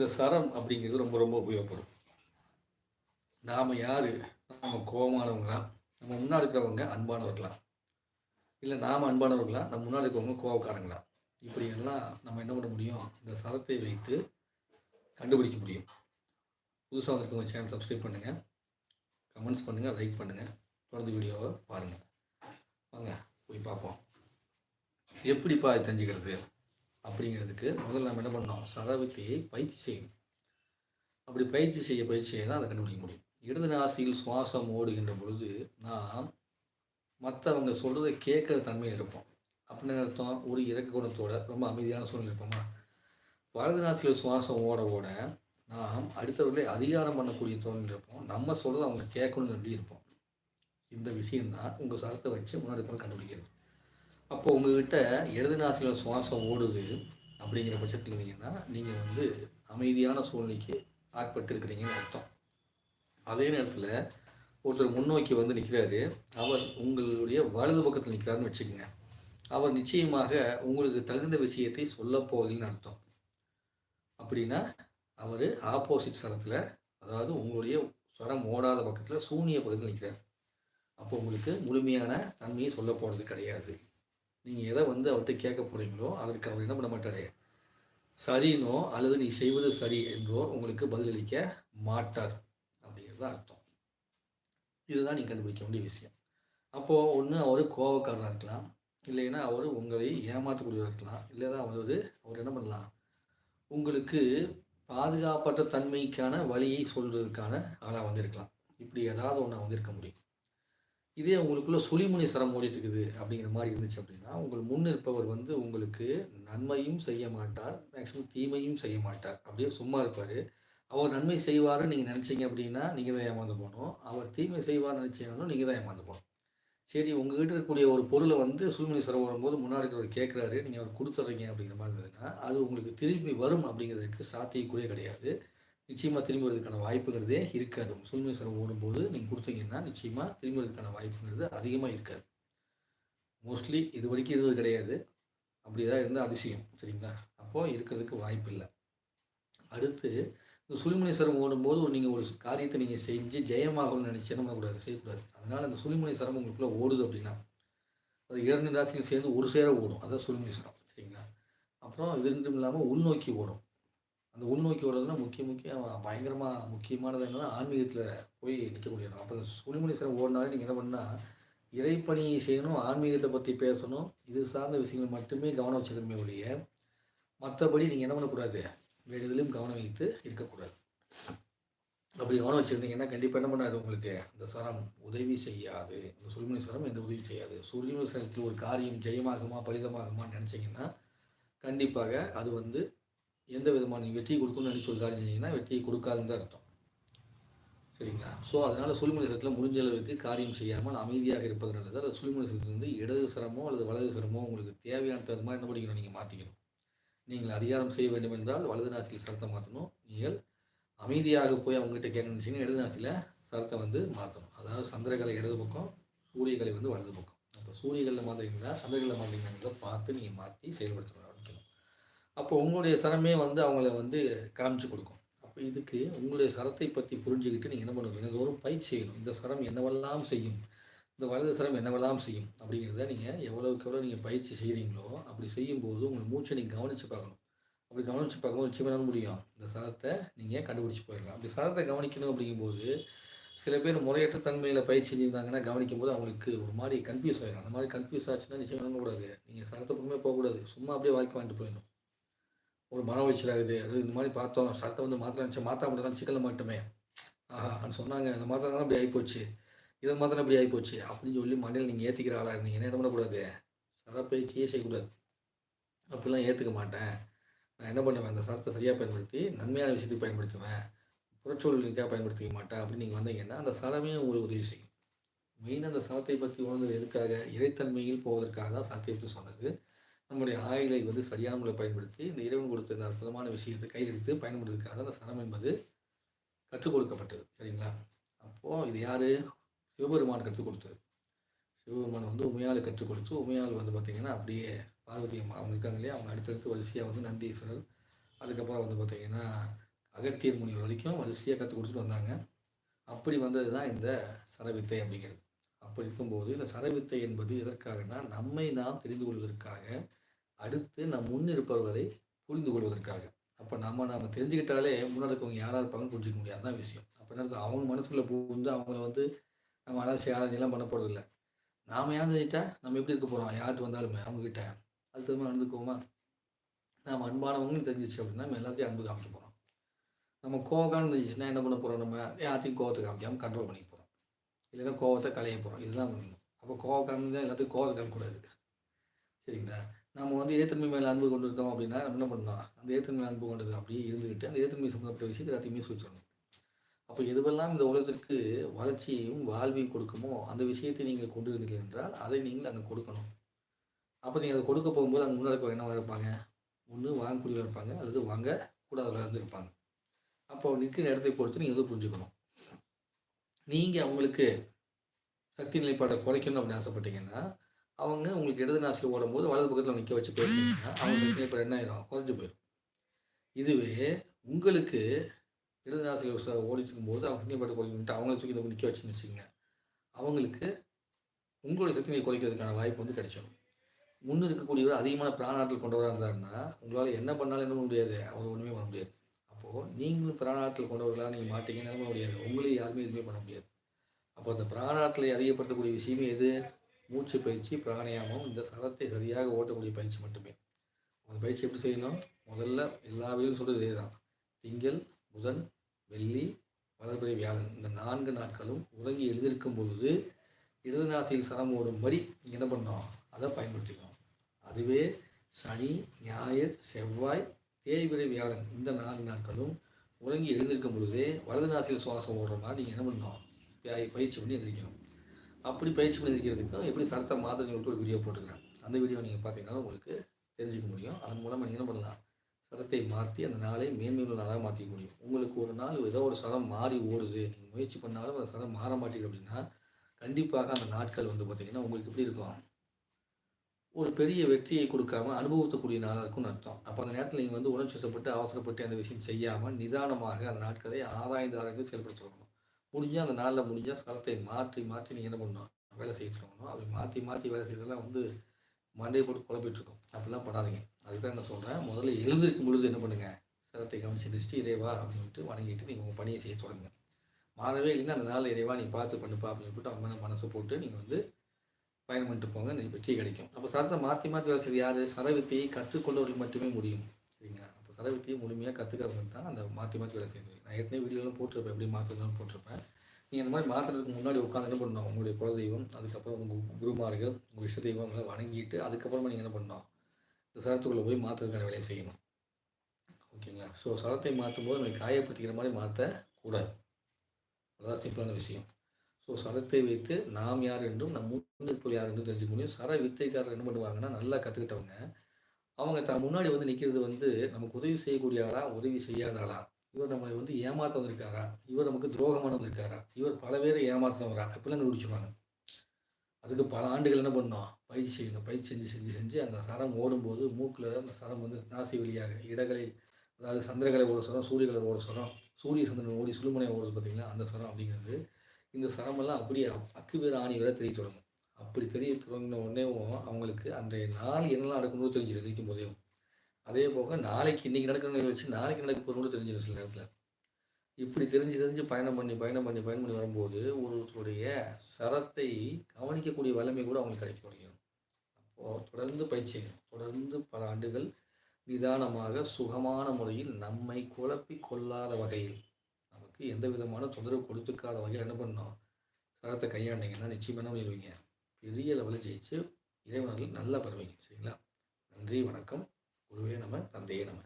இந்த சரம் அப்படிங்கிறது ரொம்ப ரொம்ப உபயோகப்படும். நாம் யார்? நாம் கோபமானவங்களா நம்ம முன்னாடி இருக்கிறவங்க அன்பானவர்களா? இல்லை நாம் அன்பானவர்களா? நம்ம முன்னாடி இருக்கிறவங்க கோபக்காரங்களா இப்படியெல்லாம் நம்ம என்ன பண்ண முடியும்? இந்த சரத்தை வைத்து கண்டுபிடிக்க முடியும். புதுசாக வந்திருக்கவங்க சேனல் சப்ஸ்கிரைப் பண்ணுங்கள் கமெண்ட்ஸ் பண்ணுங்கள் லைக் பண்ணுங்கள் தொடர்ந்து வீடியோவை பாருங்கள் வாங்க போய் பார்ப்போம். எப்படிப்பா இது தெரிஞ்சுக்கிறது? அப்படிங்கிறதுக்கு முதல்ல நம்ம என்ன பண்ணோம் சரவித்தையை பயிற்சி செய்யணும். அப்படி பயிற்சி செய்ய பயிற்சி செய்ய தான் அதை கண்டுபிடிக்க முடியும். இடது நாசியில் சுவாசம் ஓடுகின்ற பொழுது நாம் மற்றவங்க சொல்கிறத கேட்குற தன்மையில் இருப்போம். அப்படின்னு அர்த்தம் ஒரு இறக்க குணத்தோட ரொம்ப அமைதியான சூழ்நிலை இருப்போமா? வலது நாசியில் சுவாசம் ஓட ஓட நாம் அடுத்தவர்களை அதிகாரம் பண்ணக்கூடிய தோணில் இருப்போம். நம்ம சொல்கிறத அவங்க கேட்கணும்னு சொல்லி இருப்போம். இந்த விஷயம்தான் உங்கள் சரத்தை வச்சு முன்னாடி போய் கண்டுபிடிக்கிறது. அப்போ உங்ககிட்ட இடது சுவாசம் ஓடுது அப்படிங்கிற பட்சத்தில் இருந்தீங்கன்னா நீங்கள் வந்து அமைதியான சூழ்நிலைக்கு ஆட்பட்டிருக்கிறீங்கன்னு அர்த்தம். அதே நேரத்தில் ஒருத்தர் முன்னோக்கி வந்து நிற்கிறாரு அவர் உங்களுடைய வலது பக்கத்தில் நிற்கிறாருன்னு வச்சுக்கோங்க. அவர் நிச்சயமாக உங்களுக்கு தகுந்த விஷயத்தை சொல்ல போவதில்னு அர்த்தம். அப்படின்னா அவர் ஆப்போசிட் ஸ்தலத்தில் அதாவது உங்களுடைய ஸ்வரம் ஓடாத பக்கத்தில் சூனிய பக்கத்தில் நிற்கிறார் அப்போ உங்களுக்கு முழுமையான தன்மையை சொல்ல போகிறது கிடையாது. நீங்கள் எதை வந்து அவர்கிட்ட கேட்க போகிறீங்களோ அதற்கு அவர் என்ன பண்ண மாட்டார்? சரினோ அல்லது நீ செய்வது சரி என்றோ உங்களுக்கு பதிலளிக்க மாட்டார் அப்படிங்கிறது அர்த்தம். இதுதான் நீங்கள் கண்டுபிடிக்க வேண்டிய விஷயம். அப்போது ஒன்று அவர் கோவக்காரராக இருக்கலாம். இல்லைன்னா அவர் உங்களை ஏமாற்றக்கூடியவராக இருக்கலாம். இல்லைன்னா அவர் அவர் என்ன பண்ணலாம்? உங்களுக்கு பாதுகாப்பற்ற தன்மைக்கான வழியை சொல்கிறதுக்கான ஆளாக வந்திருக்கலாம். இப்படி ஏதாவது ஒன்றா வந்திருக்க முடியும். இதே உங்களுக்குள்ள சுழிமுனை சரம் ஓடிட்டு இருக்குது அப்படிங்கிற மாதிரி இருந்துச்சு அப்படின்னா உங்கள் முன்னிருப்பவர் வந்து உங்களுக்கு நன்மையும் செய்ய மாட்டார் மேக்ஸிமம் தீமையும் செய்ய மாட்டார். அப்படியே சும்மா இருப்பார். அவர் நன்மை செய்வார்னு நீங்கள் நினச்சிங்க அப்படின்னா நீங்கள் தான் ஏமாந்து போகணும். அவர் தீமை செய்வார்னு நினச்சிங்கனாலும் நீங்கள் தான் ஏமாந்து போகணும். சரி உங்ககிட்ட இருக்கக்கூடிய ஒரு பொருளை வந்து சுழிமுனை சரம் வரும்போது முன்னாடி இருக்கிறவர் கேட்குறாரு நீங்கள் அவர் கொடுத்துட்றீங்க அப்படிங்கிற மாதிரி இருந்ததுன்னா அது உங்களுக்கு திரும்பி வரும் அப்படிங்கிறதுக்கு சாத்தியக்குறையே கிடையாது. நிச்சயமாக திரும்பி வரதுக்கான வாய்ப்புங்கிறதே இருக்காது. சூழ்நிலை செலவு ஓடும்போது நீங்கள் கொடுத்தீங்கன்னா நிச்சயமாக திரும்பி வரதுக்கான வாய்ப்புங்கிறது அதிகமாக இருக்காது. மோஸ்ட்லி இது வரைக்கும் இருந்தது கிடையாது. அப்படி ஏதாவது இருந்தால் அதிசயம் சரிங்களா? அப்போது இருக்கிறதுக்கு வாய்ப்பு இல்லை. அடுத்து இந்த சுழிமுனை சிரமம் ஓடும்போது நீங்கள் ஒரு காரியத்தை நீங்கள் செஞ்சு ஜெயமாகணும்னு நினச்சி என்ன பண்ணக்கூடாது? செய்யக்கூடாது. அதனால் அந்த சுழிமுனை சிரமம் உங்களுக்குள்ளே ஓடுது அப்படின்னா அது இரண்டு ராசியும் சேர்ந்து ஒரு சேர ஓடும். அதான் சுழிமுனை சிரமம் சரிங்களா? அப்புறம் இது ரெண்டும் இல்லாமல் உள்நோக்கி ஓடும். அந்த உள்நோக்கி ஓடுறதுனா முக்கிய முக்கிய பயங்கரமாக முக்கியமானது என்னன்னா ஆன்மீகத்தில் போய் நிற்கக்கூடிய இடம் அப்போ சுனிமுனீஸ்வரன் ஓடினாலே நீங்கள் என்ன பண்ணால் இறைப்பணியை செய்யணும் ஆன்மீகத்தை பற்றி பேசணும் இது சார்ந்த விஷயங்கள் மட்டுமே கவனம் வச்சுக்கணுமே ஒழிய மற்றபடி நீங்கள் என்ன பண்ணக்கூடாது? வேறு எதுலேயும் கவனம் வைத்து இருக்கக்கூடாது. அப்படி கவனம் வச்சுருந்தீங்கன்னா கண்டிப்பாக என்ன பண்ணாது உங்களுக்கு? இந்த சரம் உதவி செய்யாது. இந்த சுழிமுனை எந்த உதவி செய்யாது. சுழிமுனை ஒரு காரியம் ஜெயமாகுமா பலிதமாகுமான்னு நினச்சிங்கன்னா கண்டிப்பாக அது வந்து எந்த விதமான நீங்கள் வெற்றி கொடுக்கணும்னு சொல்லி ஒரு காரியம் வெற்றியை கொடுக்காதுன்னு தான் அர்த்தம். சரிங்களா? ஸோ அதனால் சுழிமுனை சரத்தில் முடிஞ்ச அளவுக்கு காரியம் செய்யாமல் அமைதியாக இருப்பது நல்லது. அல்லது சுழிமுனை வந்து இடது சிரமோ அல்லது வலது சிரமோ உங்களுக்கு தேவையான தகுந்த மாதிரி என்ன பண்ணிக்கணும் நீங்கள் மாற்றிக்கணும் நீங்கள் அதிகாரம் செய்ய வேண்டும் என்றால் வலது நாசியில் சரத்தை மாற்றணும் நீங்கள் அமைதியாக போய் அவங்ககிட்ட கேட்கணும்னு இடது நாசியில் சரத்தை வந்து மாற்றணும் அதாவது சந்திரகலை இடது பக்கம் சூரியகலை வந்து வலது பக்கம். அப்போ சூரியகளில் மாற்றினீங்கன்னா சந்திரகளை மாற்றிங்கன்னா பார்த்து நீங்கள் மாற்றி செயல்படுத்தணும். அப்போ உங்களுடைய சரமே வந்து அவங்கள வந்து காமிச்சு கொடுக்கும். அப்போ இதுக்கு உங்களுடைய சரத்தை பற்றி புரிஞ்சுக்கிட்டு நீங்கள் என்ன பண்ணணும் தோறும் பயிற்சி செய்யணும். இந்த சரம் என்னவெல்லாம் செய்யும்? இந்த வலது சரம் என்னவெல்லாம் செய்யும்? அப்படிங்கிறத நீங்கள் எவ்வளோக்கு எவ்வளோ நீங்கள் பயிற்சி செய்கிறீங்களோ அப்படி செய்யும்போது உங்கள் மூச்சை நீங்கள் கவனித்து பார்க்கணும். அப்படி கவனித்து பார்க்கும்போது நிச்சயமாக முடியும்? இந்த சரத்தை நீங்கள் கண்டுபிடிச்சி போயிடலாம். அப்படி சரத்தை கவனிக்கணும் அப்படிங்கும்போது சில பேர் முறையற்ற தன்மையில் பயிற்சி செஞ்சுருந்தாங்கன்னா கவனிக்கும் போது அவங்களுக்கு ஒரு மாதிரி கன்ஃபியூஸ் ஆகிடும் அந்த மாதிரி கன்ஃபியூஸ் ஆச்சுன்னா நிச்சயம் பண்ணக்கூடாது? நீங்கள் சரத்தை பக்கமே போகக்கூடாது. சும்மா அப்படியே வாழ்க்கை வாங்கிட்டு போயிடணும். ஒரு மன உளைச்சல் ஆகுது அது இந்த மாதிரி பார்த்தோம். சரத்தை வந்து மாற்ற நினச்சா மாற்ற முடியலாம் சிக்கல மாட்டோமே. ஆஹா சொன்னாங்க. அந்த மாத்திரம் அப்படி ஆகிப்போச்சு இதை மாத்திரம் இப்படி ஆகிப்போச்சு அப்படின்னு சொல்லி மண்ணில் நீங்கள் ஏற்றிக்கிற ஆளாக இருந்தீங்கன்னா என்ன பண்ணக்கூடாது? சர பயிற்சியே செய்யக்கூடாது. அப்படிலாம் ஏற்றுக்க மாட்டேன். நான் என்ன பண்ணுவேன்? அந்த சரத்தை சரியாக பயன்படுத்தி நன்மையான விஷயத்துக்கு பயன்படுத்துவேன். புறச்சூழலுக்காக பயன்படுத்திக்க மாட்டேன் அப்படின்னு நீங்கள் வந்தீங்கன்னா அந்த சரமே உங்களுக்கு உதவி செய்யும். மெயினாக அந்த சரத்தை பற்றி உணர்ந்தது எதுக்காக? இறைத்தன்மையில் போவதற்காக தான் சரத்தை பற்றி சொன்னது. நம்முடைய ஆயுளை வந்து சரியான முறையில் பயன்படுத்தி இந்த இறைவன் கொடுத்த இந்த அற்புதமான விஷயத்தை கையெழுத்து பயன்படுத்துக்காக அந்த சனம் என்பது கற்றுக் கொடுக்கப்பட்டது. சரிங்களா? அப்போது இது யார்? சிவபெருமான் கற்றுக் கொடுத்தது. சிவபெருமான் வந்து உமையால் கற்றுக் கொடுத்து உமையால் வந்து பார்த்திங்கன்னா அப்படியே பார்வதி அம்மா அவங்க இருக்காங்க இல்லையா? அவங்க அடுத்தடுத்து வரிசையாக வந்து நந்தீஸ்வரர் அதுக்கப்புறம் வந்து பார்த்திங்கன்னா அகத்தியர் முனிவர் வரைக்கும் வரிசையாக கற்றுக் கொடுத்துட்டு வந்தாங்க. அப்படி வந்தது தான் இந்த சரவித்தை அப்படிங்கிறது. அப்படி இருக்கும்போது இந்த சரவித்தை என்பது எதற்காகனா நம்மை நாம் தெரிந்து கொள்வதற்காக அடுத்து நம் முன் இருப்பவர்களை புரிந்து கொள்வதற்காக அப்போ நம்ம நம்ம தெரிஞ்சுக்கிட்டாலே முன்னாடி இருக்கவங்க யாராக இருப்பாங்கன்னு புரிஞ்சிக்க முடியாது தான் விஷயம். அப்போ என்ன அவங்க மனசுக்குள்ளே புகுந்து அவங்கள வந்து நம்ம அலட்சி ஆராய்ச்சியெல்லாம் பண்ண போகிறதில்ல நாம் ஏந்திட்டா நம்ம எப்படி இருக்க போகிறோம் யார்கிட்ட வந்தாலுமே அவங்கக்கிட்ட அது திரும்ப நடந்துக்குவோமா? நாம் அன்பானவங்கன்னு தெரிஞ்சிச்சு அப்படின்னா நம்ம எல்லாத்தையும் அன்பு காமிக்க போகிறோம் நம்ம கோவக்கான இருந்துச்சுன்னா என்ன பண்ண போகிறோம் நம்ம? யார்த்தையும் கோவத்தை காமிக்காமல் கண்ட்ரோல் பண்ணிக்க போகிறோம் இல்லைன்னா கோவத்தை களைய போகிறோம் இதுதான் பண்ணணும் அப்போ கோவக்காரன் தான் எல்லாத்தையும் கோவத்தை காமிக்கூடாது சரிங்களா? நம்ம வந்து ஏத்தன்மை மேலே அன்பு கொண்டு இருக்கோம் அப்படின்னா நம்ம என்ன பண்ணலாம் அந்த ஏத்தன்மை அன்பு கொண்டது அப்படியே இருந்துக்கிட்டு அந்த ஏத்தன்மை சம்மந்தப்பட்ட விஷயத்தை எல்லாத்தையுமே சொல்லணும் அப்போ எதுவெல்லாம் இந்த உலகத்திற்கு வளர்ச்சியையும் வாழ்வையும் கொடுக்குமோ அந்த விஷயத்தை நீங்கள் கொண்டு இருந்தீர்கள் என்றால் அதை நீங்கள் அங்கே கொடுக்கணும். அப்போ நீங்கள் அதை கொடுக்க போகும்போது அங்கே முன்னாடி என்னவாக இருப்பாங்க? ஒன்று வாங்கக்கூடியவர்கள் இருப்பாங்க அல்லது வாங்க கூடாதவர்கள் இருந்து இருப்பாங்க. அப்போ நிற்கிற இடத்தை பொறுத்து நீங்கள் எதுவும் புரிஞ்சுக்கணும். நீங்கள் அவங்களுக்கு சக்தி நிலைப்பாட்டை குறைக்கணும் அப்படின்னு ஆசைப்பட்டீங்கன்னா அவங்க உங்களுக்கு இடது நாசில் ஓடும்போது வலது பக்கத்தில் நிற்க வச்சு போயிருந்தீங்கன்னா அவங்களுக்கு இப்போ என்ன ஆயிரும்? குறைஞ்சு போயிடும் இதுவே உங்களுக்கு இடது நாசில் ஓடிட்டு இருக்கும்போது அவங்க சக்தி பாட்டு குறைக்கிட்டு அவங்கள தூக்கி நிற்க வச்சுன்னு வச்சுக்கோங்க. அவங்களுக்கு உங்களுடைய சக்தியை குறைக்கிறதுக்கான வாய்ப்பு வந்து கிடைச்சிடும் முன் இருக்கக்கூடியவர் அதிகமான பிராணாற்றல் கொண்டவராக இருந்தாருன்னா உங்களால் என்ன பண்ணாலும் என்ன பண்ண முடியாது. அவர் ஒன்றுமே பண்ண முடியாது. அப்போது நீங்களும் பிராணாற்றல் கொண்டவர்களாக நீங்கள் மாட்டீங்கன்னு பண்ண முடியாது. உங்களையும் யாருமே எதுவுமே பண்ண முடியாது. அப்போ அந்த பிராணாற்றலை அதிகப்படுத்தக்கூடிய விஷயமே எது? மூச்சு பயிற்சி பிராணாயாமம் இந்த சரத்தை சரியாக ஓட்டக்கூடிய பயிற்சி மட்டுமே. அந்த பயிற்சி எப்படி செய்யணும்? முதல்ல எல்லா வீடும் சொல்கிறது இதே தான் திங்கள் புதன் வெள்ளி வளர்பிறை வியாழன். இந்த நான்கு நாட்களும் உறங்கி எழுதியிருக்கும் பொழுது இடது நாசியில் சரம் ஓடும்படி என்ன பண்ணோம் அதை பயன்படுத்திக்கணும். அதுவே சனி ஞாயிறு செவ்வாய் தேய்பிறை வியாழன். இந்த நான்கு நாட்களும் உறங்கி எழுந்திருக்கும் பொழுதே வலது நாசியில் சுவாசம் ஓடுற மாதிரி நீங்கள் என்ன பண்ணணும்? பயிற்சி பண்ணி எழுந்திருக்கணும் அப்படி பயிற்சி பண்ணியிருக்கிறதுக்கும் எப்படி சரத்தை மாத்திரைகளுக்கு ஒரு வீடியோ போட்டுக்கிறேன் அந்த வீடியோ நீங்கள் பார்த்தீங்கன்னா உங்களுக்கு தெரிஞ்சுக்க முடியும். அதன் மூலமாக நீங்கள் என்ன பண்ணலாம்? சரத்தை மாற்றி அந்த நாளை மேன்மையுள்ள நாளாக மாற்றிக்க முடியும். உங்களுக்கு ஒரு நாள் ஏதோ ஒரு சரம் மாறி ஓடுது. நீங்கள் முயற்சி பண்ணாலும் அந்த சரம் மாற மாட்டேங்குது அப்படின்னா கண்டிப்பாக அந்த நாட்கள் வந்து பார்த்திங்கன்னா உங்களுக்கு எப்படி இருக்கும் ஒரு பெரிய வெற்றியை கொடுக்காம அனுபவத்தக்கூடிய நாளாக இருக்கும்னு அர்த்தம். அப்போ அந்த நேரத்தில் நீங்கள் வந்து உணர்ச்சி வசப்பட்டு அவசரப்பட்டு அந்த விஷயம் செய்யாமல் நிதானமாக அந்த நாட்களை ஆராய்ந்து ஆராய்ந்து செயல்படுத்தணும். முடிஞ்சால் அந்த நாளில் முடிஞ்சால் சரத்தை மாற்றி மாற்றி நீங்கள் என்ன பண்ணணும்? வேலை செய்ய இருக்கணும். அப்படி மாற்றி மாற்றி வேலை செய்யறதெல்லாம் வந்து மண்டையை போட்டு குழப்பிட்டுருக்கோம் அப்படிலாம் பண்ணாதீங்க. அதுதான் என்ன சொல்கிறேன் முதல்ல எழுந்திருக்கும் பொழுது என்ன பண்ணுங்கள் சிரத்தை கவனிச்சு எந்திரிச்சிட்டு இறைவா அப்படின்னு சொல்லிட்டு வணங்கிட்டு நீங்கள் உங்கள் பணியை செய்ய தொடங்க மாறவே இல்லைன்னா அந்த நாள் இறைவா நீ பார்த்து பண்ணுப்பா அப்படின்னு சொல்லிட்டு அவங்க மனசை போட்டு நீங்கள் வந்து பயணம் பண்ணிட்டு போங்க. நீங்கள் வெற்றி கிடைக்கும். அப்போ சரத்தை மாற்றி மாற்றி வேலை செய்ய யார்? சரவித்தையை கற்றுக்கொண்டவர்கள் மட்டுமே முடியும். சரிங்களா? சரவித்தியை முழுமையாக கற்றுக்கிறவங்க தான் அந்த மாற்றி மாற்றி வேலை செய்யணும் நான் ஏற்கனவே வீடியோலாம் போட்டிருப்பேன் எப்படி மாற்றுறதுலாம் போட்டிருப்பேன். நீங்கள் இந்த மாதிரி மாற்றுறதுக்கு முன்னாடி உட்காந்து என்ன பண்ணணும் உங்களுடைய குலதெய்வம் அதுக்கப்புறம் உங்கள் குருமார்கள் உங்கள் இஷ்ட தெய்வங்களை வணங்கிட்டு அதுக்கப்புறமா நீங்கள் என்ன பண்ணணும் இந்த சரத்துக்குள்ளே போய் மாற்றுறதுக்கான வேலையை செய்யணும். ஓகேங்களா? ஸோ சரத்தை மாற்றும் போது நம்ம காயப்படுத்திக்கிற மாதிரி மாற்றக்கூடாது அதுதான் சிம்பிளான விஷயம். ஸோ சரத்தை வைத்து நாம் யார் என்றும் நம் முன்னிற்பொருள் யார் என்றும் தெரிஞ்சுக்க முடியும். சர வித்தைக்காரர் என்ன பண்ணுவாங்கன்னா நல்லா கற்றுக்கிட்டவங்க அவங்க தன் முன்னாடி வந்து நிற்கிறது வந்து நமக்கு உதவி செய்யக்கூடிய ஆளா உதவி செய்யாத ஆளா இவர் நம்மளை வந்து ஏமாத்த வந்திருக்காரா? இவர் நமக்கு துரோகமான வந்திருக்காரா? இவர் பல பேரை ஏமாத்தினவரா? அப்படிலாம் கண்டுபிடிச்சுவாங்க அதுக்கு பல ஆண்டுகள் என்ன பண்ணோம்? பயிற்சி செய்யணும். பயிற்சி செஞ்சு செஞ்சு செஞ்சு அந்த சரம் ஓடும்போது மூக்கில் அந்த சரம் வந்து நாசி வழியாக இடங்களை அதாவது சந்திரகலை ஓட சரம் சூரியகலை ஓட சரம் சூரிய சந்திரன் ஓடி சுழுமுனை ஓடுது பார்த்தீங்களா? அந்த சரம் அப்படிங்கிறது. இந்த சரமெல்லாம் அப்படியே அக்கு பேர் ஆணி வரை தெரிய தொடங்கும். அப்படி தெரிய தொடங்கின உடனே அவங்களுக்கு அன்றைய நாள் என்னெல்லாம் நடக்கணும்னு தெரிஞ்சிடும் தெரிவிக்கும் போதே. அதே போக நாளைக்கு இன்றைக்கி நடக்கிற வச்சு நாளைக்கு நடக்க போகணும்னு தெரிஞ்சிடும் சில நேரத்தில். இப்படி தெரிஞ்சு தெரிஞ்சு பயணம் பண்ணி பயணம் பண்ணி பயணம் பண்ணி வரும்போது ஒருத்தருடைய சரத்தை கவனிக்கக்கூடிய வலிமை கூட அவங்களுக்கு கிடைக்க முடியும் அப்போது தொடர்ந்து பயிற்சி தொடர்ந்து பல ஆண்டுகள் நிதானமாக சுகமான முறையில் நம்மை குழப்பி கொள்ளாத வகையில் நமக்கு எந்த விதமான தொந்தரவு கொடுத்துக்காத வகையில் என்ன பண்ணணும்? சரத்தை கையாண்டிங்கன்னா நிச்சயமாக என்ன பண்ணிடுவீங்க? பெரிய லெவலில் ஜெயிச்சு இறைவனர்கள் நல்லா பெறுவீங்க சரிங்களா? நன்றி வணக்கம். குருவே நம்ம தந்தையே நம்ம